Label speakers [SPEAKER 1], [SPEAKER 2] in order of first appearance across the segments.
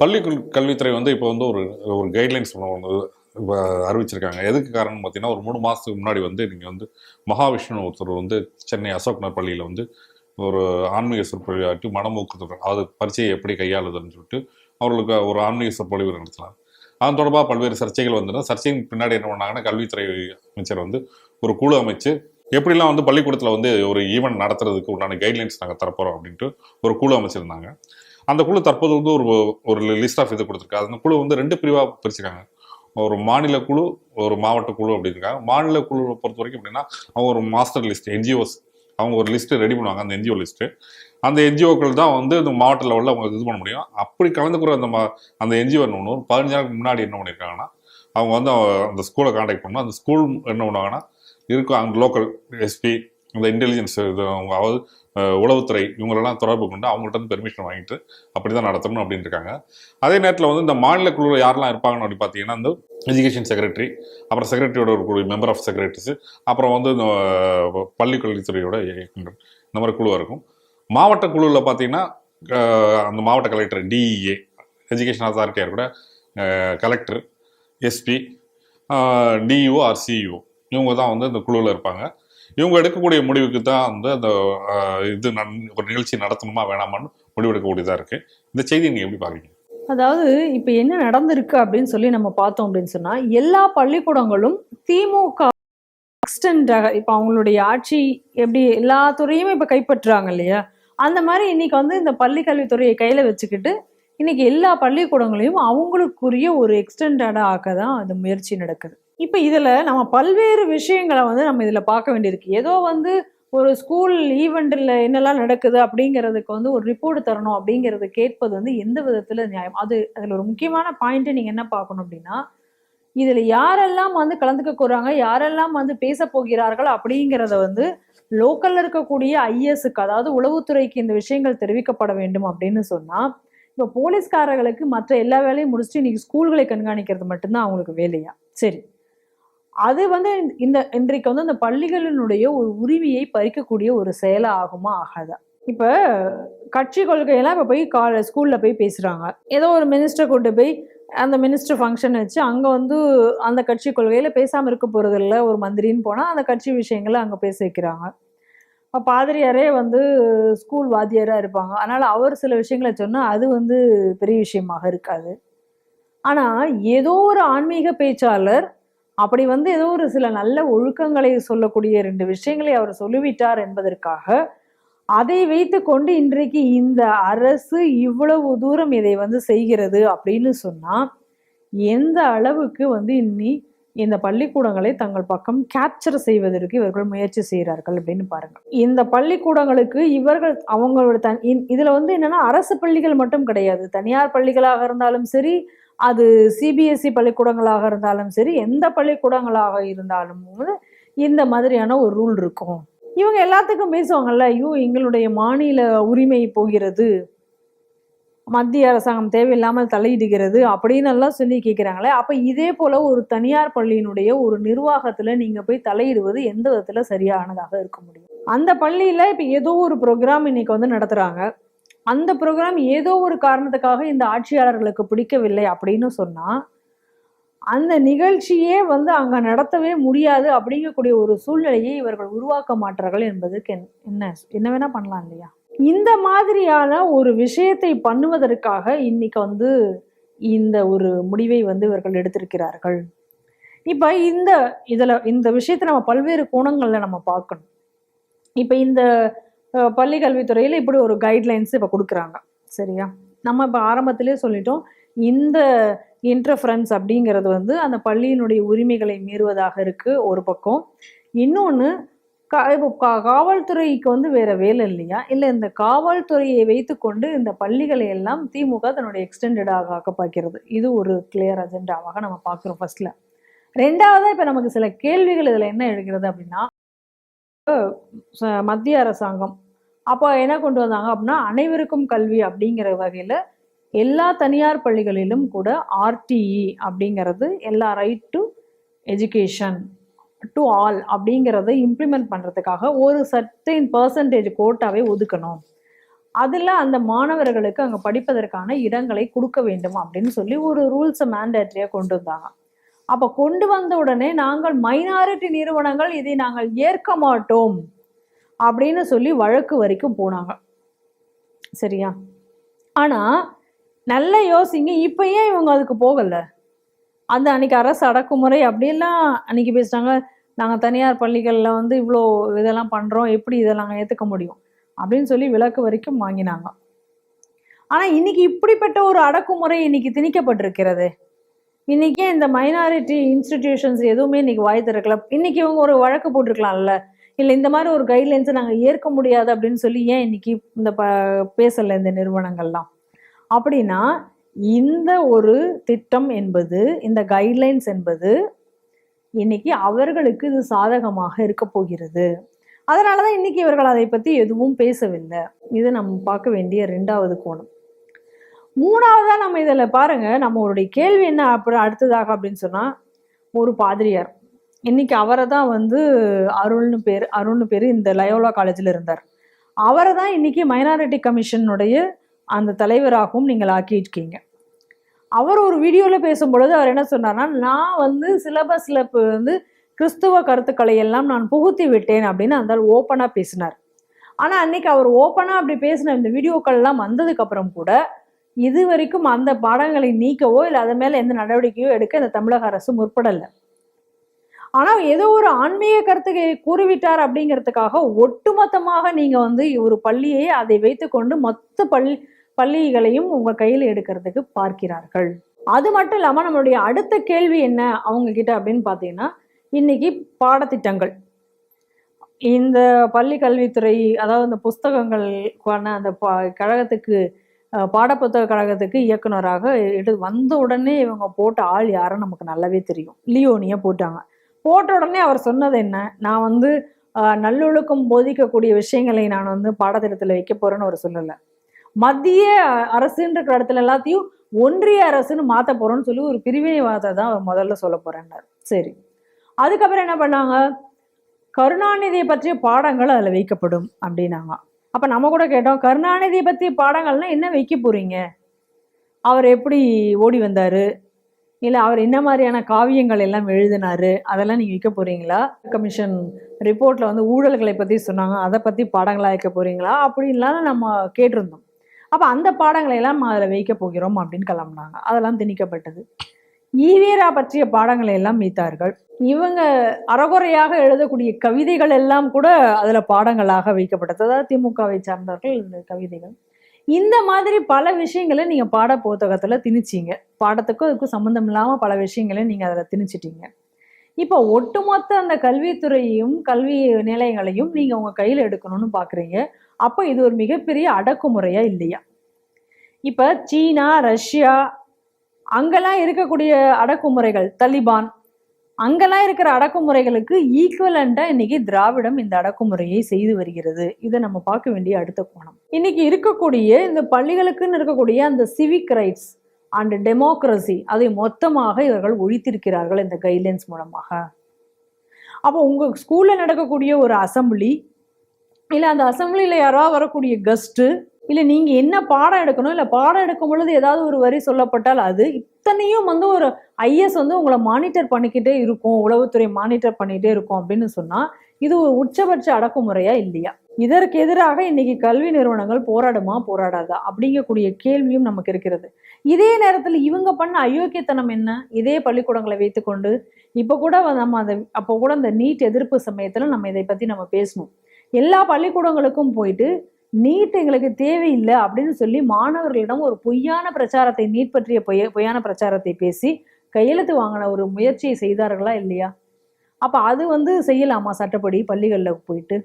[SPEAKER 1] பள்ளி கல்வித்துறை வந்து இப்போ வந்து ஒரு ஒரு கைட்லைன்ஸ் ஒன்று இப்போ அறிவிச்சிருக்காங்க. எதுக்கு காரணம் பார்த்தீங்கன்னா ஒரு மூணு மாதத்துக்கு முன்னாடி வந்து நீங்கள் வந்து மகாவிஷ்ணு ஒருத்தர் வந்து சென்னை அசோக்னர் பள்ளியில் வந்து ஒரு ஆன்மீக சொற்பொழிவாட்டி மனமூக்கத்துடன் அதாவது பரீட்சையை எப்படி கையாளுதுன்னு சொல்லிட்டு அவர்களுக்கு ஒரு ஆன்மீக சொற்பொழிவு நடத்தலாம் அதன் தொடர்பாக பல்வேறு சர்ச்சைகள் வந்தது சர்ச்சையின் பின்னாடி என்ன பண்ணாங்கன்னா கல்வித்துறை அமைச்சர் வந்து ஒரு குழு அமைச்சு எப்படிலாம் வந்து பள்ளிக்கூடத்தில் வந்து ஒரு ஈவெண்ட் நடத்துறதுக்கு உண்டான கைட்லைன்ஸ் நாங்கள் தரப்போகிறோம் அப்படின்ட்டு ஒரு குழு அமைச்சிருந்தாங்க. அந்த குழு தற்போது வந்து ஒரு ஒரு லிஸ்ட் ஆஃப் இது கொடுத்துருக்கு. அந்த குழு வந்து ரெண்டு பிரிவாக பிரிச்சுருக்காங்க. ஒரு மாநில குழு ஒரு மாவட்ட குழு அப்படிங்கிறாங்க மாநில குழுவை பொறுத்த வரைக்கும் அப்படின்னா அவங்க ஒரு மாஸ்டர் லிஸ்ட் என்ஜிஓஸ் அவங்க ஒரு லிஸ்ட்டு ரெடி பண்ணுவாங்க அந்த என்ஜிஓ லிஸ்ட்டு அந்த என்ஜிஓக்கள் தான் வந்து இந்த மாவட்ட லெவலில் அவங்க இது பண்ண முடியும். அப்படி கலந்துக்கிற அந்த மா அந்த என்ஜிஓ என்ன பண்ணுவோம் பதினஞ்சு நாளுக்கு முன்னாடி என்ன பண்ணியிருக்காங்கன்னா அவங்க வந்து அந்த ஸ்கூலை காண்டாக்ட் பண்ணணும். அந்த ஸ்கூல் என்ன பண்ணுவாங்கன்னா இருக்கும் அங்கே லோக்கல் எஸ்பி அந்த இன்டெலிஜென்ஸ் இது அவங்க அதாவது உளவுத்துறை இவங்களெல்லாம் தொடர்பு கொண்டு அவங்கள்ட்ட இருந்து பெர்மிஷன் வாங்கிட்டு அப்படி தான் நடத்தணும் அப்படின்னு இருக்காங்க அதே நேரத்தில் வந்து இந்த மாநில குழுவில் யாரெல்லாம் இருப்பாங்கன்னு அப்படி பார்த்தீங்கன்னா இந்த எஜுகேஷன் செக்ரட்டரி அப்புறம் செக்ரட்டரியோட ஒரு மெம்பர் ஆஃப் செக்ரட்டரிஸ் அப்புறம் வந்து இந்த பள்ளிக்கல்வித்துறையோட இயக்குனர் இந்த மாதிரி குழுவாக இருக்கும். மாவட்ட குழுவில் பார்த்தீங்கன்னா அந்த மாவட்ட கலெக்டர் டிஇஏ எஜுகேஷன் அத்தாரிட்டியாக கூட collector SP DEO or CEO இவங்க தான் வந்து இந்த குழுவில் இருப்பாங்க. இவங்க எடுக்கக்கூடிய முடிவுக்கு தான் வந்து அந்த இது நன்- ஒரு நிகழ்ச்சி நடத்தணுமா வேணாமான்னு முடிவெடுக்கக்கூடியதாக இருக்குது இந்த செய்தியை நீங்கள் எப்படி பார்க்குறீங்க?
[SPEAKER 2] அதாவது இப்ப என்ன நடந்திருக்கு அப்படின்னு சொல்லி நம்ம பார்த்தோம் அப்படின்னு சொன்னா எல்லா பள்ளிக்கூடங்களும் திமுக எக்ஸ்டெண்டாக இப்ப அவங்களுடைய ஆட்சி எப்படி எல்லா துறையுமே இப்ப கைப்பற்றுறாங்க இல்லையா? அந்த மாதிரி இன்னைக்கு வந்து இந்த பள்ளி கல்வித்துறையை கையில வச்சுக்கிட்டு இன்னைக்கு எல்லா பள்ளிக்கூடங்களையும் அவங்களுக்குரிய ஒரு எக்ஸ்டெண்டடா ஆக்க தான் அது முயற்சி நடக்குது. இப்போ இதில் நம்ம பல்வேறு விஷயங்களை வந்து நம்ம இதில் பார்க்க வேண்டியிருக்கு. ஏதோ வந்து ஒரு ஸ்கூல் ஈவெண்ட்டில் என்னெல்லாம் நடக்குது அப்படிங்கிறதுக்கு வந்து ஒரு ரிப்போர்ட் தரணும் அப்படிங்கிறது கேட்பது வந்து எந்த விதத்தில் நியாயம்? அது அதில் ஒரு முக்கியமான பாயிண்ட்டு நீங்கள் என்ன பார்க்கணும் அப்படின்னா இதில் யாரெல்லாம் வந்து கலந்துக்க போகிறாங்க யாரெல்லாம் வந்து பேச போகிறார்கள் அப்படிங்கிறத வந்து லோக்கலில் இருக்கக்கூடிய ஐஎஸ்க்கு அதாவது உளவுத்துறைக்கு இந்த விஷயங்கள் தெரிவிக்கப்பட வேண்டும் அப்படின்னு சொன்னால் இப்போ போலீஸ்காரர்களுக்கு மற்ற எல்லா வேலையும் முடிச்சுட்டு இன்னைக்கு ஸ்கூல்களை கண்காணிக்கிறது மட்டும்தான் அவங்களுக்கு வேலையா? சரி. அது வந்து இந்த இன்றைக்கு வந்து அந்த பள்ளிகளினுடைய ஒரு உரிமையை பறிக்கக்கூடிய ஒரு செயலாகுமா ஆகாதா? இப்போ கட்சி கொள்கையெல்லாம் இப்போ போய் கால ஸ்கூலில் போய் பேசுகிறாங்க ஏதோ ஒரு மினிஸ்டர் கொண்டு போய் அந்த மினிஸ்டர் ஃபங்க்ஷன் வச்சு அங்கே வந்து அந்த கட்சி கொள்கையில் பேசாமல் இருக்க போகிறதில்ல ஒரு மந்திரின்னு போனால் அந்த கட்சி விஷயங்களை அங்கே பேச வைக்கிறாங்க. பாதிரியாரே வந்து ஸ்கூல் வாத்தியாராக இருப்பாங்க. அதனால் அவர் சில விஷயங்களை சொன்னால் அது வந்து பெரிய விஷயமாக இருக்காது. ஆனால் ஏதோ ஒரு ஆன்மீக பேச்சாளர் அப்படி வந்து ஏதோ ஒரு சில நல்ல ஒழுக்கங்களை சொல்லக்கூடிய ரெண்டு விஷயங்களை அவர் சொல்லிவிட்டார் என்பதற்காக அதை வைத்து கொண்டு இன்றைக்கு இந்த அரசு இவ்வளவு தூரம் இதை வந்து செய்கிறது அப்படின்னு சொன்னா எந்த அளவுக்கு வந்து இன்னி இந்த பள்ளிக்கூடங்களை தங்கள் பக்கம் கேப்சர் செய்வதற்கு இவர்கள் முயற்சி செய்கிறார்கள் அப்படின்னு பாருங்க. இந்த பள்ளிக்கூடங்களுக்கு இவர்கள் அவங்களோட தன் இதில் இதுல வந்து என்னன்னா அரசு பள்ளிகள் மட்டும் கிடையாது. தனியார் பள்ளிகளாக இருந்தாலும் சரி அது சிபிஎஸ்இ பள்ளிக்கூடங்களாக இருந்தாலும் சரி எந்த பள்ளிக்கூடங்களாக இருந்தாலும் இந்த மாதிரியான ஒரு ரூல் இருக்கும். இவங்க எல்லாத்துக்கும் பேசுவாங்கல்ல ஐயோ எங்களுடைய மாநில உரிமை போகிறது மத்திய அரசாங்கம் தேவையில்லாமல் தலையிடுகிறது அப்படின்னு எல்லாம் சொல்லி கேட்குறாங்களே அப்போ இதே போல ஒரு தனியார் பள்ளியினுடைய ஒரு நிர்வாகத்துல நீங்க போய் தலையிடுவது எந்த விதத்தில் சரியானதாக இருக்க முடியும்? அந்த பள்ளியில இப்போ ஏதோ ஒரு ப்ரோக்ராம் இன்னைக்கு வந்து நடத்துறாங்க. அந்த ப்ரோக்ராம் ஏதோ ஒரு காரணத்துக்காக இந்த ஆட்சியாளர்களுக்கு பிடிக்கவில்லை அப்படின்னு சொன்னால் அந்த நிகழ்ச்சியே வந்து அங்கே நடத்தவே முடியாது அப்படிங்கக்கூடிய ஒரு சூழ்நிலையை இவர்கள் உருவாக்க மாட்டார்கள் என்பதுக்கு என்ன- என்ன என்ன பண்ணலாம் இல்லையா? இந்த மாதிரியான ஒரு விஷயத்தை பண்ணுவதற்காக இன்னைக்கு வந்து இந்த ஒரு முடிவை வந்து இவர்கள் எடுத்திருக்கிறார்கள். இப்போ இந்த இதில் இந்த விஷயத்தை நம்ம பல்வேறு கோணங்களில் நம்ம பார்க்கணும். இப்போ இந்த பள்ளி கல்வித்துறையில் இப்படி ஒரு கைட்லைன்ஸ் இப்போ கொடுக்குறாங்க. சரியா? நம்ம இப்போ ஆரம்பத்திலே சொல்லிட்டோம் இந்த இன்டர்ஃபரன்ஸ் அப்படிங்கிறது வந்து அந்த பள்ளியினுடைய உரிமைகளை மீறுவதாக இருக்கு ஒரு பக்கம். இன்னொன்று கா இப்போ கா- காவல்துறைக்கு வந்து வேற வேலை இல்லையா? இல்லை இந்த காவல்துறையை வைத்துக்கொண்டு இந்த பள்ளிகளை எல்லாம் திமுக தன்னுடைய எக்ஸ்டெண்டடாக ஆக்க பார்க்கிறது இது ஒரு கிளியர் அஜெண்டாவாக நம்ம பார்க்குறோம் ஃபர்ஸ்ட்ல ரெண்டாவதாக இப்போ நமக்கு சில கேள்விகள் இதில் என்ன எழுகிறது அப்படின்னா மத்திய அரசாங்கம். அப்போ என்ன கொண்டு வந்தாங்க அப்படின்னா அனைவருக்கும் கல்வி அப்படிங்கிற வகையில் எல்லா தனியார் பள்ளிகளிலும் கூட ஆர்டிஇ அப்படிங்கிறது எல்லா right to education to all அப்படிங்கிறத இம்ப்ளிமெண்ட் பண்ணுறதுக்காக ஒரு சர்டைன் பர்சன்டேஜ் கோட்டாவே ஒதுக்கணும். அதில் அந்த மாணவர்களுக்கு அங்கே படிப்பதற்கான இடங்களை கொடுக்க வேண்டும் அப்படின்னு சொல்லி ஒரு ரூல்ஸை மேண்டேட்ரியாக கொண்டு வந்தாங்க. அப்போ கொண்டு வந்த உடனே நாங்கள் மைனாரிட்டி நிறுவனங்கள் இதை நாங்கள் ஏற்க மாட்டோம் அப்படின்னு சொல்லி வழக்கு வரைக்கும் போனாங்க. சரியா? ஆனால் நல்ல யோசிங்க இப்போ ஏன் இவங்க அதுக்கு போகலை? அந்த அன்னைக்கு அரசு அடக்குமுறை அப்படிலாம் அன்னைக்கு பேசுகிறாங்க நாங்கள் தனியார் பள்ளிகளில் வந்து இவ்வளோ இதெல்லாம் பண்ணுறோம் எப்படி இதை நாங்கள் ஏற்றுக்க முடியும்? அப்படின்னு சொல்லி விளக்கு வரைக்கும் வாங்கினாங்க. ஆனால் இன்னைக்கு இப்படிப்பட்ட ஒரு அடக்குமுறை இன்னைக்கு திணிக்கப்பட்டிருக்கிறது. இன்னைக்கு இந்த மைனாரிட்டி இன்ஸ்டிடியூஷன்ஸ் எதுவுமே இன்னைக்கு வாய் திறக்கல. இன்னைக்கு இவங்க ஒரு வழக்கு போட்டிருக்கலாம்ல. இல்லை இந்த மாதிரி ஒரு கைட்லைன்ஸை நாங்கள் ஏற்க முடியாது அப்படின்னு சொல்லி ஏன் இன்னைக்கு இந்த ப பேசலை இந்த நிறுவனங்கள்லாம்? அப்படின்னா இந்த ஒரு திட்டம் என்பது இந்த கைட்லைன்ஸ் என்பது இன்னைக்கு அவர்களுக்கு இது சாதகமாக இருக்க போகிறது. அதனால தான் இன்னைக்கு இவர்கள் அதை பற்றி எதுவும் பேசவில்லை. இது நம்ம பார்க்க வேண்டிய ரெண்டாவது கோணம். மூணாவதாக நம்ம இதில் பாருங்க நம்மளுடைய கேள்வி என்ன அப்புறம் அடுத்ததாக அப்படின்னு சொன்னால் ஒரு பாதிரியார். இன்னைக்கு அவரை தான் வந்து அருள்னு பேர் அருள்னு பேர் இந்த லயோலா காலேஜில் இருந்தார். அவரை தான் இன்னைக்கு மைனாரிட்டி கமிஷனுடைய அந்த தலைவராகவும் நீங்கள் ஆக்கியிருக்கீங்க. அவர் ஒரு வீடியோவில் பேசும்பொழுது அவர் என்ன சொன்னார்னா நான் வந்து சிலபஸில் வந்து கிறிஸ்துவ கருத்துக்களை எல்லாம் நான் புகுத்தி விட்டேன் அப்படின்னு அந்த ஓப்பனாக பேசினார். ஆனால் அன்னைக்கு அவர் ஓப்பனாக அப்படி பேசின இந்த வீடியோக்கள்லாம் வந்ததுக்கப்புறம் கூட இது வரைக்கும் அந்த பாடங்களை நீக்கவோ இல்லை அது மேலே எந்த நடவடிக்கையோ எடுக்க இந்த தமிழக அரசு முற்படலை. ஆனால் ஏதோ ஒரு ஆன்மீக கருத்துக்கு கூறிவிட்டார் அப்படிங்கிறதுக்காக ஒட்டுமொத்தமாக நீங்கள் வந்து ஒரு பள்ளியை அதை வைத்துக்கொண்டு மொத்த பள்ளி பள்ளிகளையும் உங்கள் கையில் எடுக்கிறதுக்கு பார்க்கிறார்கள். அது மட்டும் இல்லாமல் நம்மளுடைய அடுத்த கேள்வி என்ன அவங்க கிட்ட அப்படின்னு பார்த்தீங்கன்னா இன்னைக்கு பாடத்திட்டங்கள். இந்த பள்ளி கல்வித்துறை அதாவது இந்த புஸ்தகங்களுக்கான அந்த பா கழகத்துக்கு பாடப்புத்தக கழகத்துக்கு இயக்குனராக எடு வந்த உடனே இவங்க போட்ட ஆள் யாரும் நமக்கு நல்லாவே தெரியும். லியோனியை போட்டாங்க. போட்ட உடனே அவர் சொன்னது என்ன? நான் வந்து நல்லொழுக்கம் போதிக்கக்கூடிய விஷயங்களை நான் வந்து பாடத்திட்டத்தில் வைக்க போறேன்னு அவர் சொல்லலை. மத்திய அரசுன்ற இடத்துல எல்லாத்தையும் ஒன்றிய அரசுன்னு மாற்ற போறோம்னு சொல்லி ஒரு பிரிவினைவாதத்தை தான் அவர் முதல்ல சொல்ல போறேன்னார் சரி. அதுக்கப்புறம் என்ன பண்ணாங்க? கருணாநிதியை பற்றிய பாடங்கள் அதில் வைக்கப்படும் அப்படின்னாங்க. அப்போ நம்ம கூட கேட்டோம் கருணாநிதியை பற்றி பாடங்கள்னா என்ன வைக்க போகிறீங்க அவர் எப்படி ஓடி வந்தார்? இல்லை அவர் என்ன மாதிரியான காவியங்கள் எல்லாம் எழுதினாரு? அதெல்லாம் நீங்கள் வைக்க போகிறீங்களா கமிஷன் ரிப்போர்ட்டில் வந்து ஊழல்களை பற்றி சொன்னாங்க அதை பற்றி பாடங்களாக வைக்க அப்படி அப்படின்லாம் நம்ம கேட்டிருந்தோம். அப்போ அந்த பாடங்களை எல்லாம் அதில் வைக்க போகிறோம் அப்படின்னு கிளம்புனாங்க. அதெல்லாம் திணிக்கப்பட்டது. ஈவேரா பற்றிய பாடங்களை எல்லாம் வைத்தார்கள் இவங்க அறகுறையாக எழுதக்கூடிய கவிதைகள் எல்லாம் கூட அதில் பாடங்களாக வைக்கப்பட்டது. அதாவது திமுகவை சார்ந்தவர்கள் இந்த கவிதைகள். இந்த மாதிரி பல விஷயங்களை நீங்கள் பாட புத்தகத்தில் திணிச்சீங்க. பாடத்துக்கும் அதுக்கும் சம்மந்தம் இல்லாமல் பல விஷயங்களை நீங்கள் அதில் திணிச்சிட்டீங்க. இப்போ ஒட்டுமொத்த அந்த கல்வித்துறையையும் கல்வி நிலையங்களையும் நீங்கள் உங்கள் கையில் எடுக்கணும்னு பார்க்குறீங்க அப்போ இது ஒரு மிகப்பெரிய அடக்குமுறையா இல்லையா? இப்போ சீனா ரஷ்யா அங்கெல்லாம் இருக்கக்கூடிய அடக்குமுறைகள் தலிபான். அங்கெல்லாம் இருக்கிற அடக்குமுறைகளுக்கு ஈக்குவலண்டா இன்னைக்கு திராவிடம் இந்த அடக்குமுறையை செய்து வருகிறது. இதை நம்ம பார்க்க வேண்டிய அடுத்த கோணம். இன்னைக்கு இருக்கக்கூடிய இந்த பள்ளிகளுக்குன்னு இருக்கக்கூடிய அந்த சிவிக் ரைட்ஸ் அண்ட் டெமோக்ரஸி அதை மொத்தமாக இவர்கள் ஒழித்திருக்கிறார்கள் இந்த கைட்லைன்ஸ் மூலமாக. அப்போ உங்க ஸ்கூல்ல நடக்கக்கூடிய ஒரு அசம்பிளி இல்லை அந்த அசம்பிளியில் யாராவது வரக்கூடிய கெஸ்ட்டு இல்லை நீங்கள் என்ன பாடம் எடுக்கணும்? இல்லை பாடம் எடுக்கும் பொழுது ஏதாவது ஒரு வரி சொல்லப்பட்டால் அது இத்தனையும் வந்து ஒரு ஐஎஸ் வந்து உங்களை மானிட்டர் பண்ணிக்கிட்டே இருக்கும். உளவுத்துறை மானிட்டர் பண்ணிகிட்டே இருக்கும் அப்படின்னு சொன்னால் இது ஒரு உச்சபட்ச அடக்குமுறையா இல்லையா? இதற்கு எதிராக இன்னைக்கு கல்வி நிறுவனங்கள் போராடுமா போராடாதா? அப்படிங்கக்கூடிய கேள்வியும் நமக்கு இருக்கிறது. இதே நேரத்தில் இவங்க பண்ண அயோக்கியத்தனம் என்ன? இதே பள்ளிக்கூடங்களை வைத்துக்கொண்டு இப்போ கூட நம்ம அந்த அப்போ கூட அந்த நீட் எதிர்ப்பு சமயத்தில் நம்ம இதை பற்றி நம்ம பேசணும். எல்லா பள்ளிக்கூடங்களுக்கும் போயிட்டு நீட் எங்களுக்கு தேவையில்லை அப்படின்னு சொல்லி மாணவர்களிடம் ஒரு பொய்யான பிரச்சாரத்தை நீட் பற்றிய பொய்ய பொய்யான பிரச்சாரத்தை பேசி கையெழுத்து வாங்கின ஒரு முயற்சியை செய்தார்களா இல்லையா? அப்போ அது வந்து செய்யலாமா சட்டப்படி பள்ளிகளில் போயிட்டு?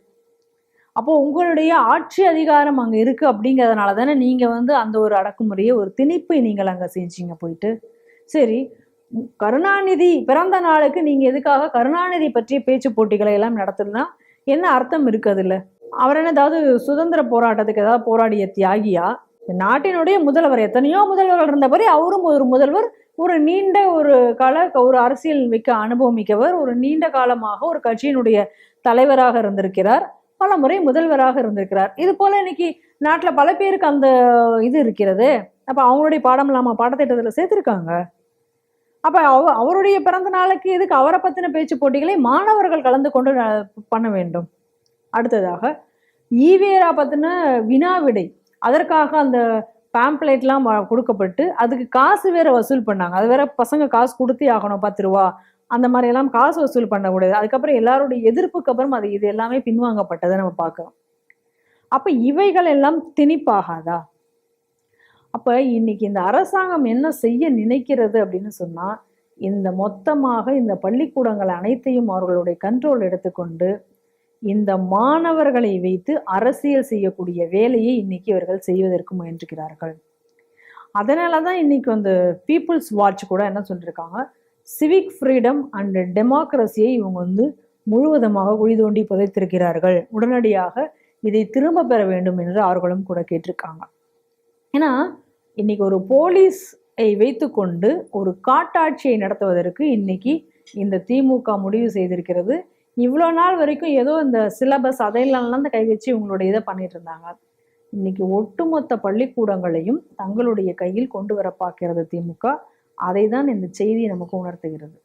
[SPEAKER 2] அப்போ உங்களுடைய ஆட்சி அதிகாரம் அங்கே இருக்குது அப்படிங்கிறதுனால தானே நீங்கள் வந்து அந்த ஒரு அடக்குமுறையை ஒரு திணிப்பை நீங்கள் அங்கே செஞ்சீங்க போயிட்டு? சரி கருணாநிதி பிறந்த நாளுக்கு நீங்கள் எதுக்காக கருணாநிதி பற்றிய பேச்சு போட்டிகளை எல்லாம் நடத்துனா என்ன அர்த்தம் இருக்குது அதில் அவர் என்ன ஏதாவது சுதந்திர போராட்டத்துக்கு ஏதாவது போராடிய தியாகியா? நாட்டினுடைய முதல்வர் எத்தனையோ முதல்வர்கள் இருந்தபடி அவரும் ஒரு முதல்வர் ஒரு நீண்ட ஒரு கால ஒரு அரசியல் மிக்க அனுபவம் மிக்கவர் ஒரு நீண்ட காலமாக ஒரு கட்சியினுடைய தலைவராக இருந்திருக்கிறார் பல முறை முதல்வராக இருந்திருக்கிறார். இது போல இன்னைக்கு நாட்டுல பல பேருக்கு அந்த இது இருக்கிறது. அப்ப அவங்களுடைய பாடம் இல்லாமல் பாடத்திட்டத்துல சேர்த்துருக்காங்க. அப்ப அவ அவருடைய பிறந்த நாளுக்கு எதுக்கு அவரை பத்தின பேச்சு போட்டிகளை மாணவர்கள் கலந்து கொண்டு பண்ண வேண்டும். அடுத்ததாக ஈவேரா பற்றின வினா விடை அதற்காக அந்த பேம்ப்ளேட்லாம் வ- கொடுக்கப்பட்டு அதுக்கு காசு வேற வசூல் பண்ணாங்க. அது வேற பசங்க காசு கொடுத்தே ஆகணும் பத்து ரூபா. அந்த மாதிரி எல்லாம் காசு வசூல் பண்ணக்கூடாது. அதுக்கப்புறம் எல்லாருடைய எதிர்ப்புக்கு அப்புறம் அது இது எல்லாமே பின்வாங்கப்பட்டதை நம்ம பார்க்கலாம் அப்போ இவைகள் எல்லாம் திணிப்பாகாதா? அப்போ இன்னைக்கு இந்த அரசாங்கம் என்ன செய்ய நினைக்கிறது அப்படின்னு சொன்னால் இந்த மொத்தமாக இந்த பள்ளிக்கூடங்கள் அனைத்தையும் அவர்களுடைய கண்ட்ரோல் எடுத்துக்கொண்டு இந்த மாணவர்களை வைத்து அரசியல் செய்யக்கூடிய வேலையை இன்னைக்கு இவர்கள் செய்வதற்கு முயன்றுகிறார்கள். அதனால தான் இன்னைக்கு அந்த பீப்புள்ஸ் வாட்ச் கூட என்ன சொல்லியிருக்காங்க சிவிக் ஃப்ரீடம் அண்ட் டெமோக்ரஸியை இவங்க வந்து முழுவதுமாக குழி தோண்டி புதைத்திருக்கிறார்கள். உடனடியாக இதை திரும்ப பெற வேண்டும் என்று அவர்களும் கூட கேட்டிருக்காங்க. ஏன்னா இன்னைக்கு ஒரு போலீஸை வைத்துக்கொண்டு ஒரு காட்டாட்சியை நடத்துவதற்கு இன்னைக்கு இந்த திமுக முடிவு செய்திருக்கிறது. இவ்வளோ நாள் வரைக்கும் ஏதோ இந்த சிலபஸ் அதையெல்லாம் கை வச்சு இவங்களுடைய இதை பண்ணிட்டு இருந்தாங்க. இன்னைக்கு ஒட்டுமொத்த பள்ளிக்கூடங்களையும் தங்களுடைய கையில் கொண்டு வர பார்க்கிறது திமுக. அதை தான் இந்த செய்தி நமக்கு உணர்த்துகிறது.